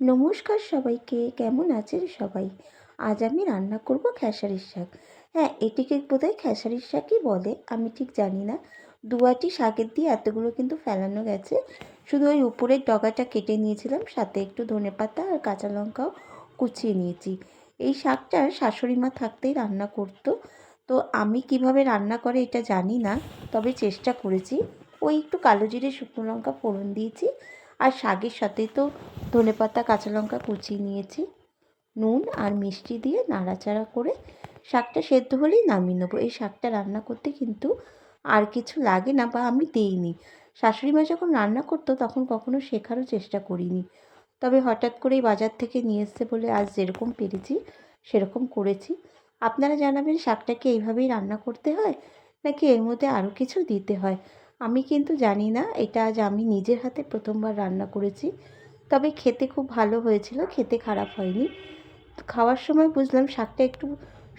নমস্কার সবাইকে, কেমন আছেন সবাই? আজ আমি রান্না করব খেসারির শাক। হ্যাঁ এটিকে বোধহয় খেসারির শাকই বলে, আমি ঠিক জানি না। দুয়াটি শাকের দিয়ে এতগুলো কিন্তু ফেলানো গেছে। শুধু ওই উপরের ডগাটা কেটে নিয়েছিলাম, সাথে একটু ধনে পাতা আর কাঁচা লঙ্কাও কুচিয়ে নিয়েছি। এই শাকটা শাশুড়ি মা থাকতেই রান্না করতো। তো আমি কীভাবে রান্না করে এটা জানি না, তবে চেষ্টা করেছি। ওই একটু কালো জিরে শুকনো লঙ্কা ফোড়ন দিয়েছি, আর শাকের সাথে তো ধনেপাতা কাঁচা লঙ্কা কুচিয়ে নিয়েছি, নুন আর মিষ্টি দিয়ে নাড়াচাড়া করে শাকটা সেদ্ধ হলেই নামিয়ে নেব। এই শাকটা রান্না করতে কিন্তু আর কিছু লাগে না বা আমি দিইনি। শাশুড়ি মা যখন রান্না করতো তখন কখনো শেখারও চেষ্টা করিনি। তবে হঠাৎ করেই বাজার থেকে নিয়ে এসছে বলে আজ যেরকম পেরেছি, সেরকম করেছি। আপনারা জানাবেন শাকটাকে এইভাবেই রান্না করতে হয়, নাকি এর মধ্যে আরও কিছু দিতে হয়? আমি কিন্তু জানি না, এটা আজ আমি নিজের হাতে প্রথমবার রান্না করেছি। তবে খেতে খুব ভালো হয়েছিল, খেতে খারাপ হয়নি। খাওয়ার সময় বুঝলাম শাকটা একটু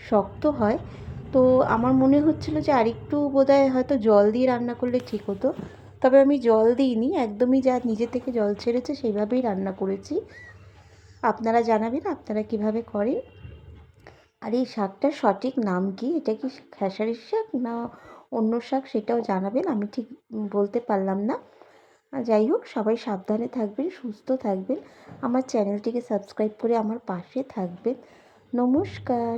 শক্ত হয়। তো আমার মনে হচ্ছিল যে আরেকটু বোধহয় হয়তো জল দিয়ে রান্না করলে ঠিক হতো। তবে আমি জল দিইনি, একদমই যা নিজে থেকে জল ছেড়েছে সেইভাবেই রান্না করেছি। আপনারা জানাবেন আপনারা কীভাবে করেন। আর এই শাকটার সঠিক নাম কি? এটা কি খেসারির শাক না অন্য শাক সেটাও জানাবেন, আমি ঠিক বলতে পারলাম না। যাই হোক, সবাই সাবধানে থাকবেন, সুস্থ থাকবেন। আমার চ্যানেলটিকে সাবস্ক্রাইব করে আমার পাশে থাকবেন। নমস্কার।